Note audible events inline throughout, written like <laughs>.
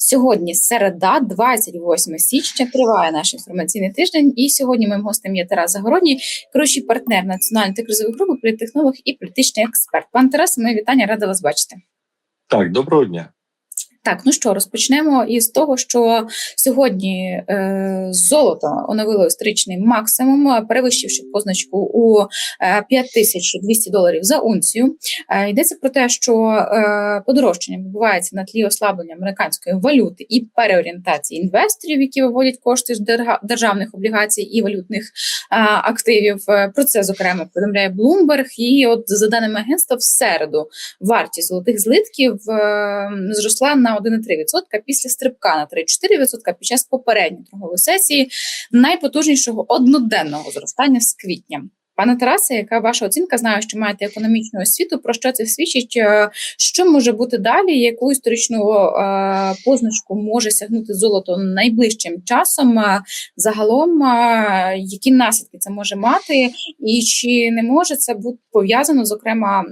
Сьогодні середа, 28 січня, триває наш інформаційний тиждень. І сьогодні моїм гостем є Тарас Загородній, керуючий партнер національної антикризової групи, політтехнолог і політичний експерт. Пан Тарас, моє вітання, рада вас бачити. Так, доброго дня. Так, ну що, розпочнемо із того, що сьогодні е, золото оновило історичний максимум, перевищивши позначку у е, 5200 доларів за унцію. Е, йдеться про те, що е, подорожчання відбувається на тлі ослаблення американської валюти і переорієнтації інвесторів, які виводять кошти з держа- державних облігацій і валютних е, активів. Е, Про це зокрема повідомляє Bloomberg. І от за даними агентства, в середу вартість золотих злитків е, зросла на 1,3% після стрибка на 3,4% під час попередньої торгової сесії найпотужнішого одноденного зростання з квітня. Пане Тарасе, яка ваша оцінка? Знаю, що маєте економічну освіту. Про що це свідчить? Е, Що може бути далі? Яку історичну е, позначку може сягнути золото найближчим часом? Е, Загалом, які наслідки це може мати, і чи не може це бути пов'язано, зокрема,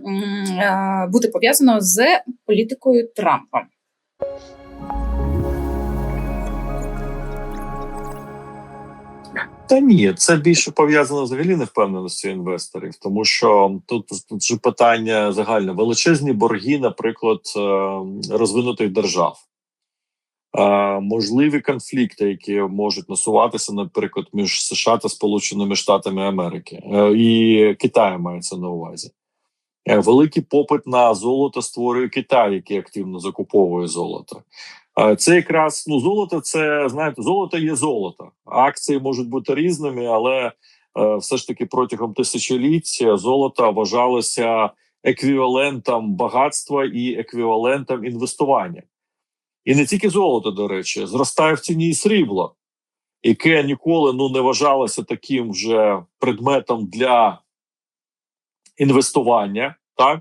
бути пов'язано з політикою Трампа? Та ні, це більше пов'язано взагалі невпевненості інвесторів, тому що тут, тут же питання загальне величезні борги, наприклад, е, розвинутих держав. Е, Можливі конфлікти, які можуть насуватися, наприклад, між США та Сполученими Штатами Америки Е, і Китаєм мається на увазі. Е, Великий попит на золото створює Китай, який активно закуповує золото. Е, Це якраз ну золото. Це знаєте, золото є золото. Акції можуть бути різними, але е, все ж таки протягом тисячоліть золото вважалося еквівалентом багатства і еквівалентом інвестування. І не тільки золото, до речі, зростає в ціні і срібло, яке ніколи ну не вважалося таким вже предметом для інвестування, так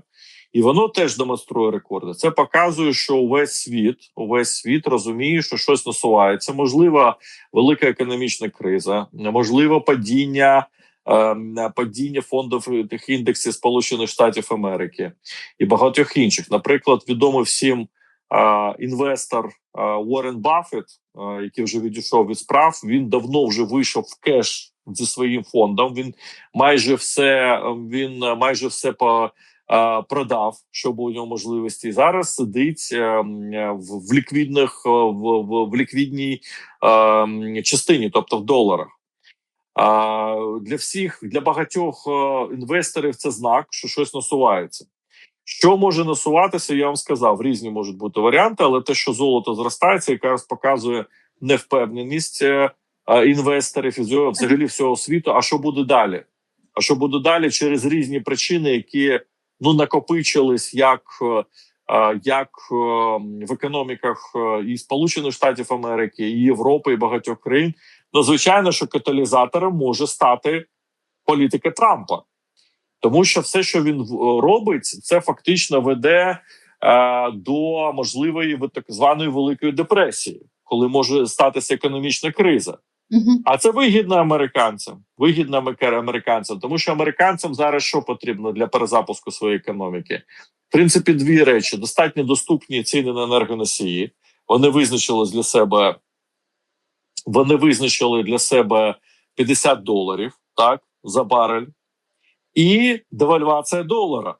і воно теж демонструє рекорди. Це показує, що увесь світ, увесь світ розуміє, що щось насувається. Можливо, велика економічна криза, можливо, падіння. ем, Падіння фондів тих індексів Сполучених Штатів Америки і багатьох інших. Наприклад, відомий всім е, інвестор е, Уоррен Баффет, е, який вже відійшов від справ. Він давно вже вийшов в кеш зі своїм фондом. Він майже все він майже все по продав, що було у нього можливості. Зараз сидить е, е, в, ліквідних е, в, в, в ліквідній е, частині, тобто в доларах. Для всіх, для багатьох е, інвесторів це знак, що щось насувається. Що може насуватися, я вам сказав. Різні можуть бути варіанти, але те, що золото зростається, якраз показує невпевненість е, е, інвесторів і взагалі всього світу. А що буде далі? А що буде далі через різні причини, які ну накопичились як, е, е, як е, в економіках і Сполучених Штатів Америки, і Європи, і багатьох країн. Ну, звичайно, що каталізатором може стати політика Трампа, тому що все, що він робить, це фактично веде до можливої так званої великої депресії, коли може статися економічна криза. Угу. А це вигідно американцям. Вигідно американцям, тому що американцям зараз що потрібно для перезапуску своєї економіки? В принципі, дві речі: достатньо доступні ціни на енергоносії. Вони визначили для себе. Вони визначили для себе 50 доларів так за барель, і девальвація долара.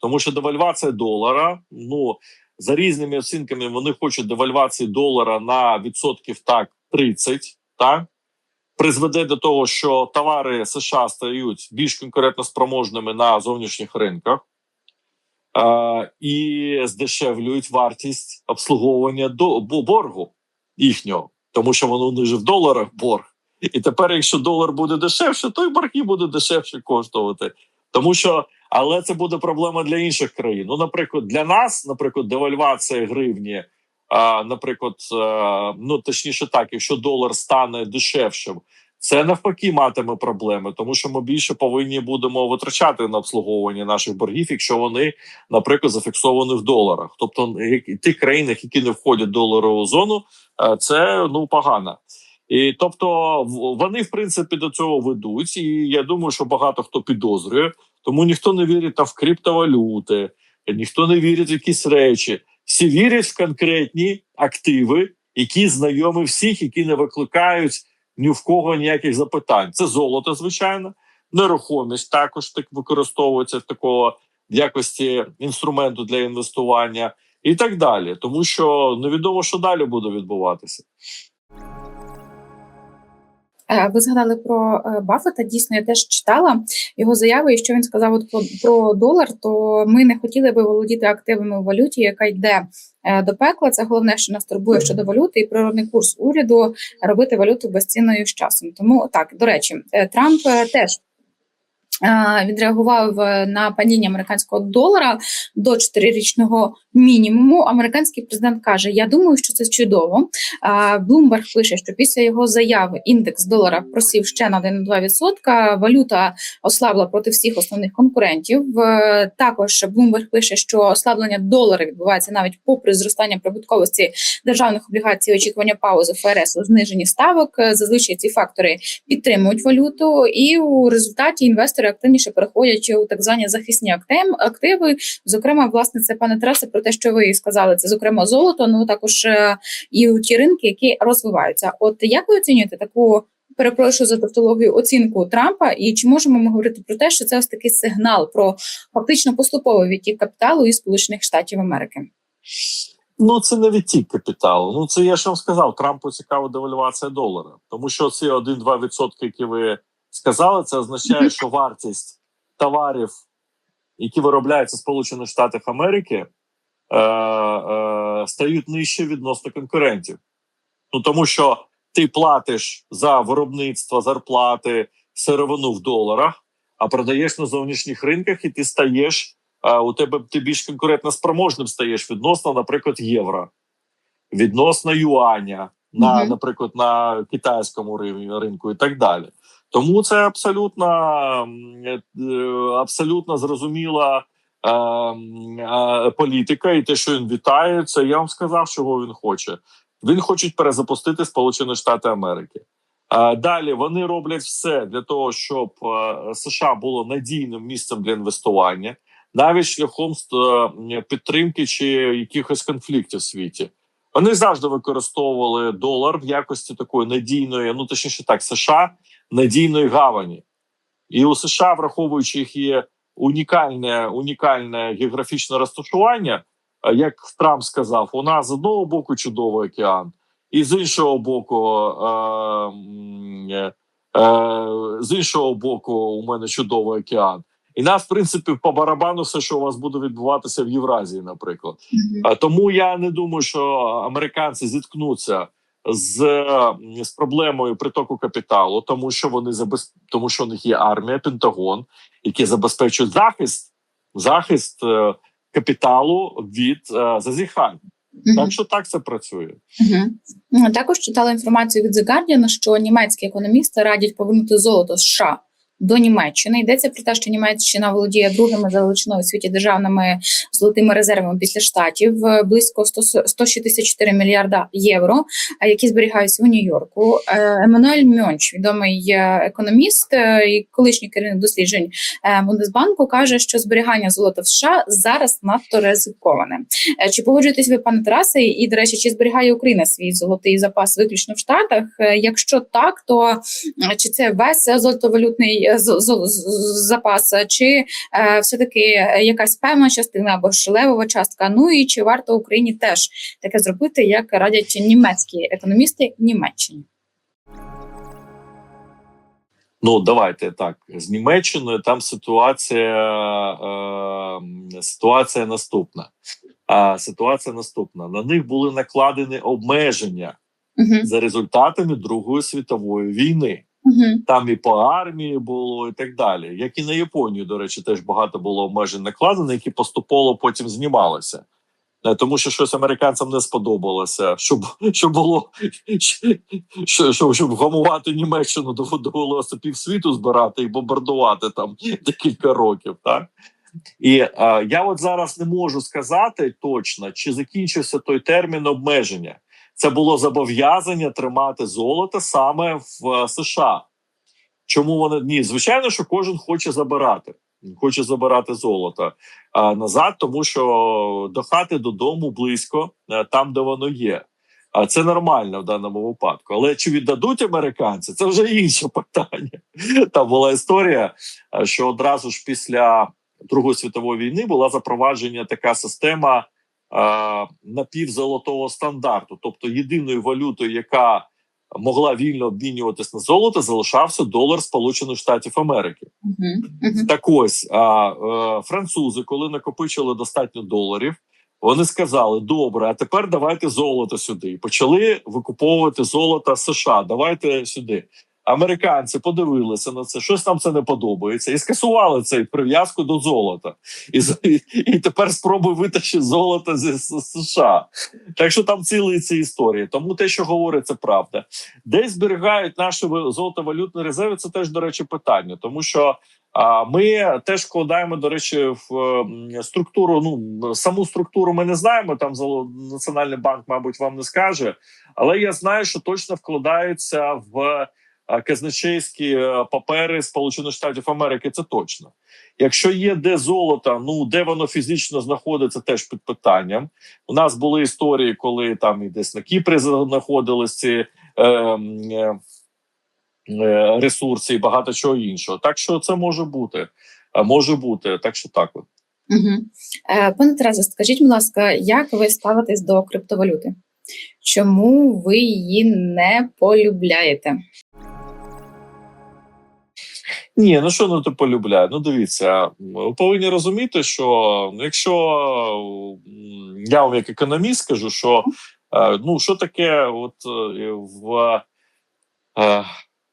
Тому що девальвація долара, ну за різними оцінками, вони хочуть девальвації долара на відсотків так 30, так призведе до того, що товари США стають більш конкурентно спроможними на зовнішніх ринках е, і здешевлюють вартість обслуговування до бо- боргу їхнього, тому що воно ж в доларах борг. І тепер, якщо долар буде дешевше, то й борги буде дешевше коштувати. Тому що, але це буде проблема для інших країн. Ну, наприклад, для нас, наприклад, девальвація гривні. Наприклад, е, ну точніше, так, якщо долар стане дешевшим, це навпаки матиме проблеми, тому що ми більше повинні будемо витрачати на обслуговування наших боргів, якщо вони, наприклад, зафіксовані в доларах. Тобто, тих країнах, які не входять в доларову зону, е, це ну погано. І тобто вони в принципі до цього ведуть, і я думаю, що багато хто підозрює, тому ніхто не вірить там в криптовалюти, ніхто не вірить в якісь речі. Всі вірять в конкретні активи, які знайомі всіх, які не викликають ні в кого ніяких запитань. Це золото, звичайно, нерухомість також так використовується в такого якості інструменту для інвестування і так далі, тому що невідомо, що далі буде відбуватися. Е, Ви згадали про е, Баффета. Дійсно, я теж читала його заяви, і що він сказав от про, про долар. То ми не хотіли би володіти активами у валюті, яка йде е, до пекла. Це головне, що нас турбує щодо валюти, і природний курс уряду робити валюту безцінною з часом. Тому так до речі, Трамп теж. Відреагував на падіння американського долара до 4-річного мінімуму. Американський президент каже: Я думаю, що це чудово. Блумберг пише, що після його заяви індекс долара просів ще на 1,2%. Валюта ослабла проти всіх основних конкурентів. Також Блумберг пише, що ослаблення долара відбувається навіть попри зростання прибутковості державних облігацій, очікування паузи ФРС у зниженні ставок. Зазвичай ці фактори підтримують валюту, і у результаті інвестори активніше переходять у так звані захисні активи. Зокрема, власне, це пане Тарасе, про те, що ви сказали, це зокрема золото. Ну також е, і ті ринки, які розвиваються. От як ви оцінюєте таку? Перепрошую за тавтологію оцінку Трампа, і чи можемо ми говорити про те, що це ось такий сигнал про фактично поступовий відтік капіталу із Сполучених Штатів Америки? Ну це не відтік капіталу. Ну це я ж вам сказав. Трампу цікава девальвація долара, тому що ці 1-2%, які ви сказали, це означає, що вартість товарів, які виробляються в Сполучених Штатах Америки, е, е, стають нижче відносно конкурентів. Ну тому що ти платиш за виробництво зарплати сировину в доларах, а продаєш на зовнішніх ринках, і ти стаєш а, у тебе ти більш конкурентно спроможним стаєш відносно, наприклад, євро, відносно юаня, на, наприклад, на китайському рин- ринку і так далі. Тому це абсолютно, е, абсолютно зрозуміла е, е, політика, і те, що він вітає, це я вам сказав, чого він хоче. Він хоче перезапустити Сполучені Штати Америки. Е, Далі вони роблять все для того, щоб е, США було надійним місцем для інвестування, навіть шляхом е, підтримки чи якихось конфліктів в світі. Вони завжди використовували долар в якості такої надійної, ну точніше так, США надійної гавані, і у США, враховуючи їх є унікальне, унікальне географічне розташування, е, як Трамп сказав, у нас з одного боку чудовий океан, і з іншого боку, е, е, е, з іншого боку, у мене чудовий океан. І нас, в принципі, по барабану все, що у вас буде відбуватися в Євразії, наприклад. Тому я не думаю, що американці зіткнуться з, з проблемою притоку капіталу, тому що вони забез... тому що у них є армія, Пентагон, які забезпечують захист захист е, капіталу від е, зазіхань. Мгм. Так що так це працює. Мгм. Також читала інформацію від The Guardian, що німецькі економісти радять повернути золото з США до Німеччини. Йдеться про те, що Німеччина володіє другими за величиною у світі державними золотими резервами після штатів е, близько 100 164 мільярда євро, е, які зберігаються у Нью-Йорку. Е, Еммануель Мьонч, відомий економіст і колишній керівник досліджень Бундесбанку, каже, що зберігання золота в США зараз надто ризиковане. Чи погоджуєтесь ви, пане Тарасе? І, до речі, чи зберігає Україна свій золотий запас виключно в Штатах? Якщо так, то чи це весь золотовалютний з- з- з- запас, е, чи е, все-таки е, якась певна частина або ж левова частка? Ну і чи варто Україні теж таке зробити, як радять німецькі економісти Німеччині? Ну давайте так з Німеччиною. Там ситуація е, ситуація наступна. А ситуація наступна: на них були накладені обмеження Угу. за результатами Другої світової війни. Там і по армії було, і так далі. Як і на Японію, до речі, теж багато було обмежень накладено, які поступово потім знімалися. Е, Тому що щось американцям не сподобалося, щоб, щоб було щоб, щоб, щоб вгамувати Німеччину, дов- довелося півсвіту збирати і бомбардувати там декілька років. Так і е, я от зараз не можу сказати точно, чи закінчився той термін обмеження. Це було зобов'язання тримати золото саме в е, США. Чому вони ні? Звичайно, що кожен хоче забирати. хоче забирати золото а, назад, тому що до хати додому близько, е, там де воно є. А це нормально в даному випадку. Але чи віддадуть американці? Це вже інше питання. Там була історія, е, що одразу ж після Другої світової війни була запроваджена така система е, напівзолотого стандарту, тобто єдиною валютою, яка могла вільно обмінюватись на золото, залишався долар Сполучених Штатів Америки. Так ось а, е, французи, коли накопичили достатньо доларів, вони сказали: добре, а тепер давайте золото сюди. І почали викуповувати золото США. Давайте сюди. Американці подивилися на це, щось нам це не подобається, і скасували цей прив'язку до золота. І, і, і тепер спробуй витащити золото з США. Так що там цілі ці історії. Тому те, що говорить, це правда. Де зберігають наші золотовалютні резерви, це теж, до речі, питання, тому що. А ми теж вкладаємо, до речі, в структуру. Ну саму структуру ми не знаємо. Там Національний банк, мабуть, вам не скаже. Але я знаю, що точно вкладаються в казначейські е, папери Сполучених Штатів Америки. Це точно. Якщо є де золото, ну де воно фізично знаходиться, теж під питанням. У нас були історії, коли там і десь на Кіпрі знаходились ці. Е, е, е, ресурси і багато чого іншого. Так що це може бути. Е, Може бути, так що так. Е, Пане Тарасе, скажіть, будь ласка, як ви ставитесь до криптовалюти? Чому ви її не полюбляєте? Ні, ну що ну ти полюбляє? Ну дивіться, ви повинні розуміти, що ну, якщо я вам як економіст скажу, що е, ну що таке, от е, в, е,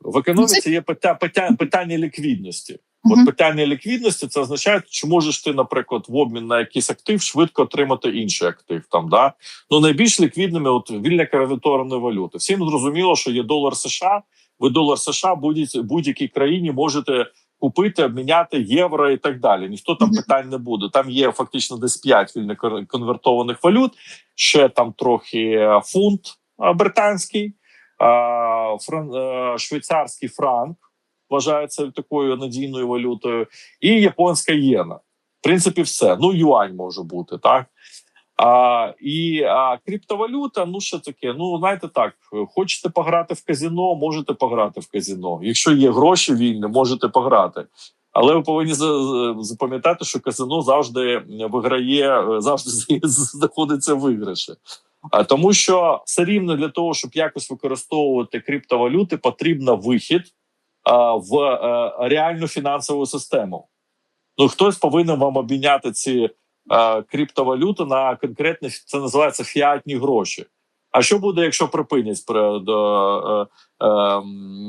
в економіці є питання, питання, питання ліквідності. От питання ліквідності це означає, чи можеш ти, наприклад, в обмін на якийсь актив швидко отримати інший актив. Там да ну найбільш ліквідними, от вільна кредиторної валюти. Всім зрозуміло, що є долар США. Ви долар США будь- будь-якій країні можете купити, обміняти євро і так далі. Ніхто там питань не буде. Там є фактично десь 5 вільно конвертованих валют. Ще там трохи е, фунт британський, е, швейцарський франк вважається такою надійною валютою, і японська єна. В принципі, все. Ну, юань може бути, так. А, і а, криптовалюта, ну що таке? Ну, знаєте так, хочете пограти в казіно, можете пограти в казіно. Якщо є гроші вільні, можете пограти. Але ви повинні запам'ятати, що казино завжди виграє, завжди <laughs> знаходиться виграші. А тому, що все рівно для того, щоб якось використовувати криптовалюти, потрібно вихід а, в е, реальну фінансову систему. Ну хтось повинен вам обміняти ці криптовалюти на конкретні це називається фіатні гроші. А що буде, якщо припинять при- до е,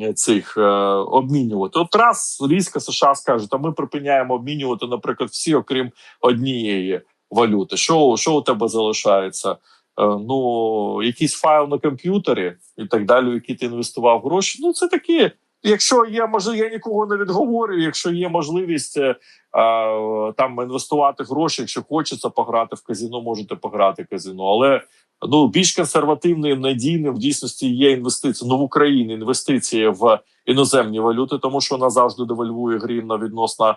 е, цих е, обмінювати? От раз різко США скаже, то ми припиняємо обмінювати, наприклад, всі, окрім однієї валюти. Що, що у тебе залишається? Е, ну, якийсь файл на комп'ютері і так далі, в який ти інвестував гроші. Ну, це такі. Якщо є можливість, я нікого не відговорюю. Якщо є можливість е, е, там інвестувати гроші, якщо хочеться пограти в казіно, можете пограти в казіно. Але ну більш консервативним, надійним в дійсності є інвестиції. Ну в Україні інвестиції в іноземні валюти, тому що вона завжди девальвує гривна відносно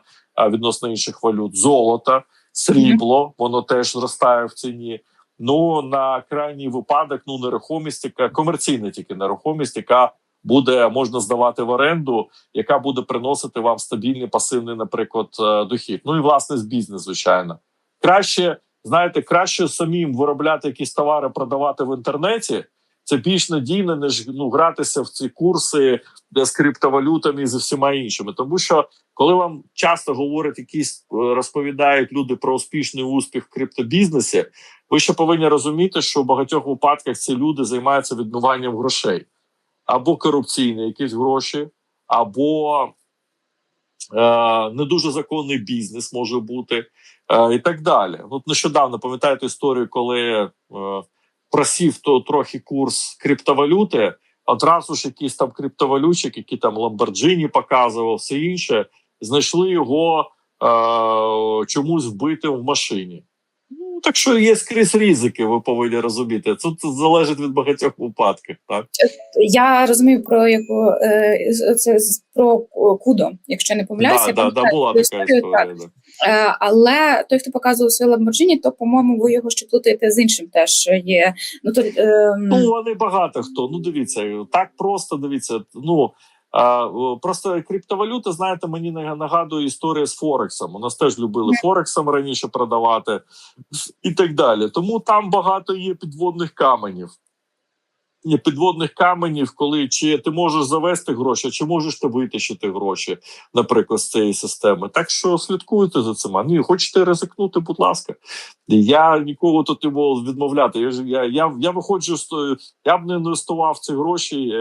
відносно інших валют. Золото, срібло, воно теж зростає в ціні. Ну на крайній випадок, ну нерухомість, яка комерційна тільки нерухомість, яка буде можна здавати в оренду, яка буде приносити вам стабільний пасивний, наприклад, е, дохід. Ну і власне з бізнес, звичайно, краще знаєте, краще самим виробляти якісь товари, продавати в інтернеті. Це більш надійно, ніж ну гратися в ці курси з криптовалютами і з всіма іншими. Тому що коли вам часто говорять, якісь е, розповідають люди про успішний успіх в криптобізнесі, ви ще повинні розуміти, що в багатьох випадках ці люди займаються відмиванням грошей або корупційні якісь гроші, або е, не дуже законний бізнес може бути, е, і так далі. От нещодавно пам'ятаєте історію, коли е, просів то трохи курс криптовалюти. Одразу ж якийсь там криптовалютчик, який там Ламборджині показував, все інше, знайшли його е, чомусь вбитим в машині. Ну, так що є скрізь ризики, ви повинні розуміти. Це, це залежить від багатьох випадків. Так Я розумію про яку е, це про кудо, якщо не помиляюся. да, я да, да, була така історія. так. Да. Е, Але той, хто показував своє Lamborghini, то по-моєму ви його ще плутаєте з іншим. Теж є. Ну то е, Ну вони багато хто. Ну дивіться, так просто дивіться. Ну просто криптовалюта, знаєте, мені нагадує історія з Форексом. У нас теж любили Форексом раніше продавати і так далі. Тому там багато є підводних каменів. Є підводних каменів, коли чи ти можеш завести гроші, чи можеш ти витащити гроші, наприклад, з цієї системи. Так що слідкуйте за цим. Ні, хочете ризикнути, будь ласка. Я нікого тут не буду відмовляти. Я я, я, я виходжу з я б не інвестував ці гроші.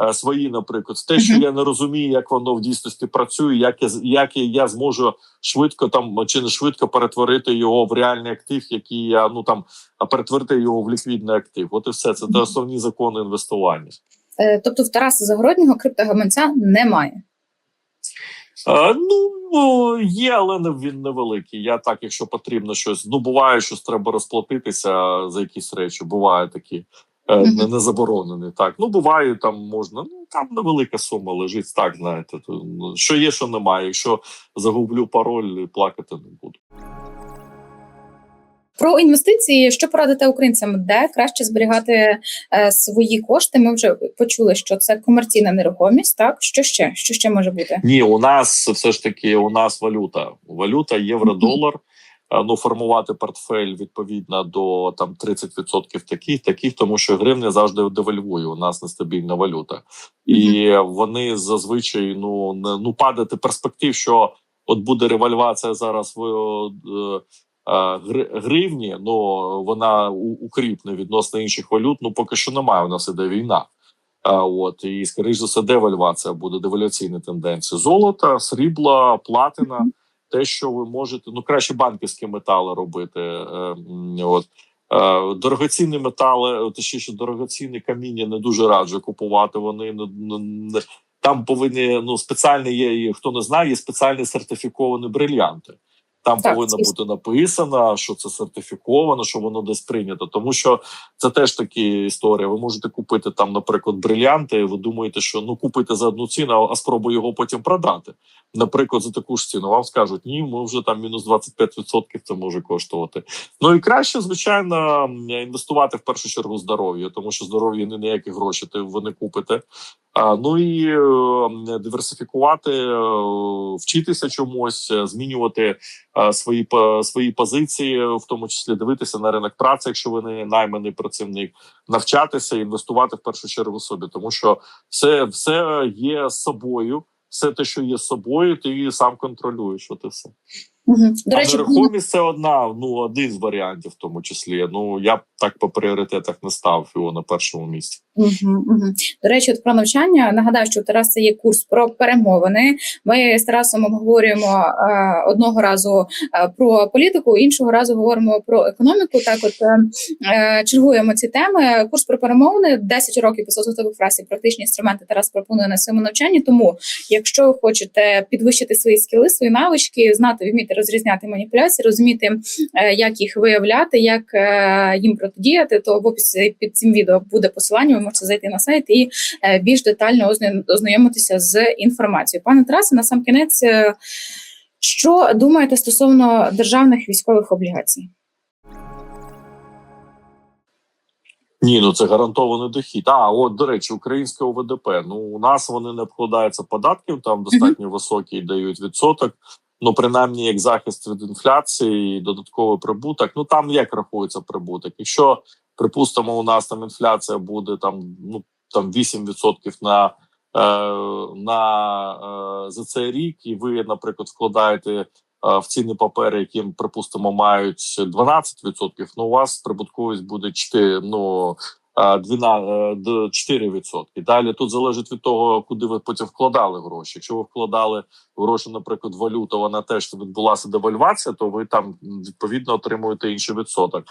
Е, Свої, наприклад, те, що я не розумію, як воно в дійсності працює, як я як я, я зможу швидко там чи не швидко перетворити його в реальний актив, який я ну там а перетворити його в ліквідний актив. От і все це те основні закони інвестування. е, тобто в Тараса Загороднього криптогаманця немає. Е, ну є, але не він невеликий. Я так, якщо потрібно щось. Ну буває, щось треба розплатитися за якісь речі. Буває такі. Е. Не, не заборонений. Так, ну буває, там можна. Ну там невелика сума лежить. Так знаєте, то, ну, що є, що немає. Якщо загублю пароль, плакати не буду. Про інвестиції, що порадите українцям, де краще зберігати е, свої кошти? Ми вже почули, що це комерційна нерухомість. Так що ще? Що ще може бути? Ні, у нас все ж таки у нас валюта. Валюта євро-долар. Е, Ну, формувати портфель відповідно до там 30% таких, таких, тому що гривня завжди девальвує. У нас нестабільна валюта, і вони зазвичай ну не ну падати перспектив, що от буде ревальвація зараз в е, е, гри- гривні. Ну вона укріпне відносно інших валют. Ну поки що немає. У нас іде війна. А, от і скоріш за все, девальвація буде девальваційні тенденції. Золото, срібла, платина. Те, що ви можете, ну краще банківські метали робити. Е, от е, дорогоцінні метали, е, точніше, дорогоцінні каміння не дуже раджу купувати. Вони не, не, там повинні ну спеціальні є. Хто не знає, є спеціальні сертифіковані брильянти. Там Так, повинно бути написано, що це сертифіковано, що воно десь прийнято. Тому що це теж такі історія. Ви можете купити там, наприклад, брилянти. Ви думаєте, що ну купите за одну ціну, а спробуй його потім продати. Наприклад, за таку ж ціну вам скажуть, ні, ми вже там мінус 25% це може коштувати. Ну і краще, звичайно, інвестувати в першу чергу здоров'я, тому що здоров'я не ніякі гроші ти ви не купите. Ну і е, диверсифікувати, е, вчитися чомусь, е, змінювати свої свої позиції, в тому числі дивитися на ринок праці, якщо ви не найманий працівник, навчатися інвестувати в першу чергу собі, тому що все, все є собою. Все те, що є собою, ти сам контролюєш. От і все. Угу. До а речі, нерухомість це одна, ну один з варіантів, в тому числі. Ну я б так по пріоритетах не став його на першому місці. Угу, угу. До речі, от про навчання нагадаю, що у Тараса є курс про перемовини. Ми з Тарасом обговорюємо е, одного разу е, про політику, іншого разу говоримо про економіку. Так, от е, е, чергуємо ці теми. Курс про перемовини 10 років після золотових фраз і практичні інструменти Тарас пропонує на своєму навчанні. Тому, якщо ви хочете підвищити свої скіли, свої навички, знати, вміти розрізняти маніпуляції, розуміти, е, як їх виявляти, як е, їм протидіяти, то в описі під цим відео буде посилання. Ви можете зайти на сайт і е, більш детально ознайомитися з інформацією. Пане Тарасе, на сам кінець, що думаєте стосовно державних військових облігацій? Ні, ну це гарантований дохід. А от до речі, українське ОВДП. Ну у нас вони не обкладаються податків, там достатньо високий дають відсоток. Ну, принаймні, як захист від інфляції, додатковий прибуток. Ну там як рахується прибуток? Якщо припустимо, у нас там інфляція буде там ну там 8% на, е, на е, за цей рік, і ви, наприклад, вкладаєте е, в цінні папери, які припустимо мають 12%, ну у вас прибутковість буде 4, ну. Е, 12, е, 4%. Далі тут залежить від того, куди ви потім вкладали гроші. Якщо ви вкладали гроші, наприклад, валюту, вона теж відбулася девальвація, то ви там відповідно отримуєте інший відсоток.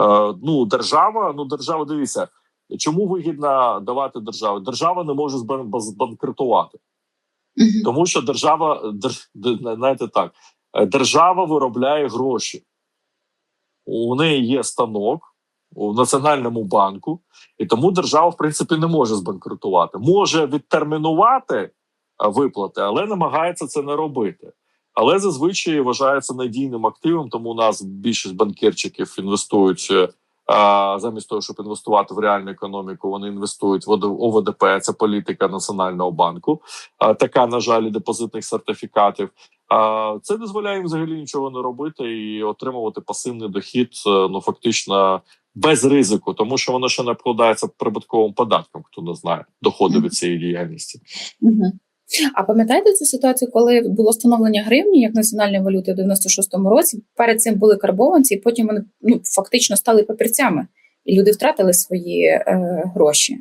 Е, ну, держава, ну держава, дивіться, чому вигідно давати державі? Держава не може збанкрутувати. Тому що держава, дер- знаєте так, е, держава виробляє гроші. у неї є станок у національному банку, і тому держава, в принципі, не може збанкрутувати. Може відтермінувати виплати, але намагається це не робити. Але зазвичай вважається надійним активом, тому у нас більшість банкірчиків інвестують е, замість того, щоб інвестувати в реальну економіку, вони інвестують в ОВДП. Це політика національного банку. Така, на жаль, депозитних сертифікатів. Це дозволяє їм взагалі нічого не робити і отримувати пасивний дохід. е, Ну фактично без ризику, тому що воно ще не обкладається прибутковим податком. Хто не знає доходи від цієї діяльності. Угу. А пам'ятаєте цю ситуацію, коли було встановлення гривні як національної валюти в 96-му році? Перед цим були карбованці, і потім вони ну фактично стали папірцями, і люди втратили свої е, гроші.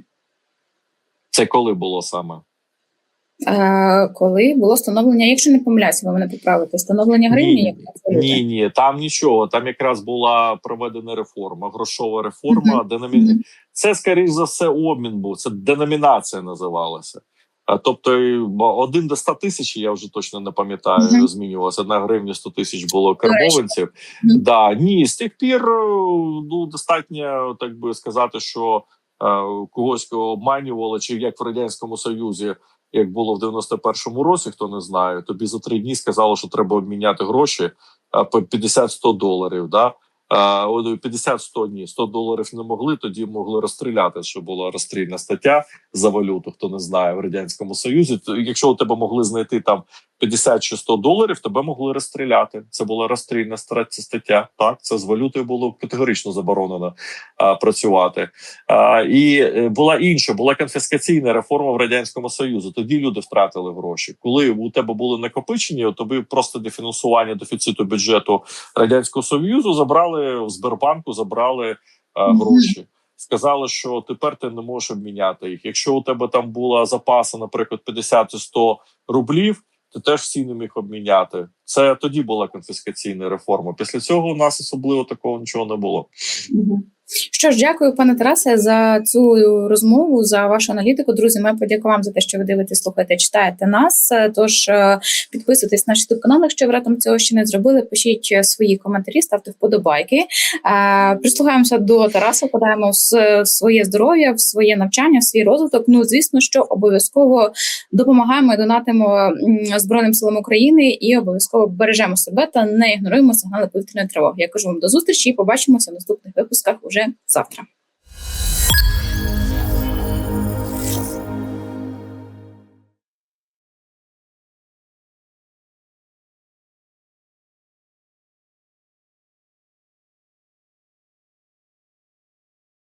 Це коли було саме? Е, коли було встановлення, якщо не помиляюся, ви мене поправите, встановлення гривні Ні. Ні, ні, там нічого. Там якраз була проведена реформа, грошова реформа. Мгм. Деномі... Мгм. Це скоріш за все обмін був. Це деномінація називалася. Тобто один до 100 тисяч, я вже точно не пам'ятаю, Мгм. змінювалося. Одна гривня 100 тисяч було карбованців. Мгм. Да, ні, з тих пір е, ну достатньо так би сказати, що е, когось кого обманювали, чи як в радянському союзі, як було в 91-му році, хто не знає, тобі за три дні сказали, що треба обміняти гроші по 50-100 доларів. Да? А, от 50-100 ні, 100 доларів не могли, тоді могли розстріляти, що була розстрільна стаття за валюту, хто не знає в радянському союзі. То якщо у тебе могли знайти там 50 чи 100 доларів, тебе могли розстріляти. Це була розстрільна стаття. Так, це з валютою було категорично заборонено а, працювати. А, і е, була інша, була конфіскаційна реформа в радянському союзі. Тоді люди втратили гроші. Коли у тебе були накопичені, тобі просто для фінансування дефіциту бюджету радянського союзу забрали в Сбербанку, забрали а, гроші. Сказали, що тепер ти не можеш обміняти їх. Якщо у тебе там була запаса, наприклад, 50 чи 100 рублів, ти теж всі не міг обміняти. Це тоді була конфіскаційна реформа. Після цього у нас особливо такого нічого не було. Що ж, дякую, пане Тарасе, за цю розмову, за вашу аналітику. Друзі, ми подякуємо вам за те, що ви дивитесь, слухаєте, читаєте нас. Тож е, підписуйтесь на наш youtube канал, якщо ви раптом цього ще не зробили. Пишіть е, свої коментарі, ставте вподобайки. Е, Прислухаємося до Тараса, подаємо своє здоров'я, в своє навчання, в свій розвиток. Ну, звісно, що обов'язково допомагаємо і донатимо Збройним силам України і обов'язково бережемо себе та не ігноруємо сигнали повітряної тривоги. Я кажу вам до зустрічі і побачимося в наступних випусках уже завтра.